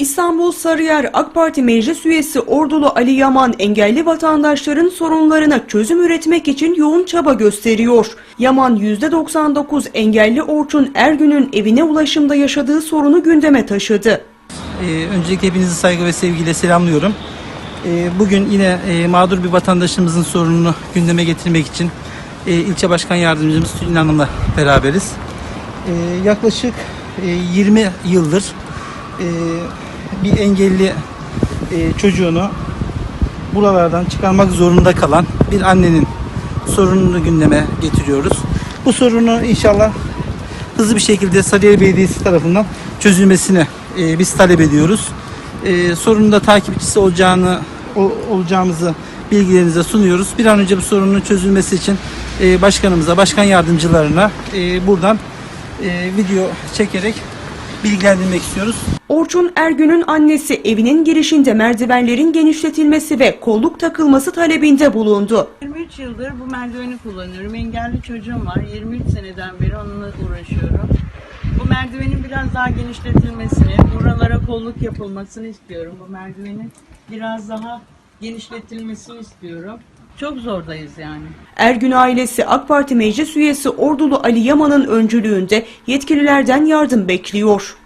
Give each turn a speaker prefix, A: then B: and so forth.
A: İstanbul Sarıyer AK Parti Meclis Üyesi Ordulu Ali Yaman engelli vatandaşların sorunlarına çözüm üretmek için yoğun çaba gösteriyor. Yaman %99 engelli Orçun Ergün'ün evine ulaşımda yaşadığı sorunu gündeme taşıdı.
B: Ee, öncelikle hepinizi saygı ve sevgiyle selamlıyorum. Ee, bugün yine e, mağdur bir vatandaşımızın sorununu gündeme getirmek için e, ilçe başkan yardımcımız Tülin Hanım'la beraberiz. Ee, yaklaşık e, 20 yıldır e, bir engelli e, çocuğunu buralardan çıkarmak zorunda kalan bir annenin sorununu gündeme getiriyoruz. Bu sorunu inşallah hızlı bir şekilde Sarıyer Belediyesi tarafından çözülmesini e, biz talep ediyoruz. E, sorunun da takipçisi olacağını o- olacağımızı bilgilerinize sunuyoruz. Bir an önce bu sorunun çözülmesi için e, başkanımıza, başkan yardımcılarına e, buradan e, video çekerek bilgilendirmek istiyoruz.
A: Orçun Ergün'ün annesi evinin girişinde merdivenlerin genişletilmesi ve kolluk takılması talebinde bulundu.
C: 23 yıldır bu merdiveni kullanıyorum. Engelli çocuğum var. 23 seneden beri onunla uğraşıyorum. Bu merdivenin biraz daha genişletilmesini, buralara kolluk yapılmasını istiyorum. Bu merdivenin biraz daha genişletilmesini istiyorum. Çok zordayız yani.
A: Ergün ailesi AK Parti Meclis Üyesi Ordulu Ali Yaman'ın öncülüğünde yetkililerden yardım bekliyor.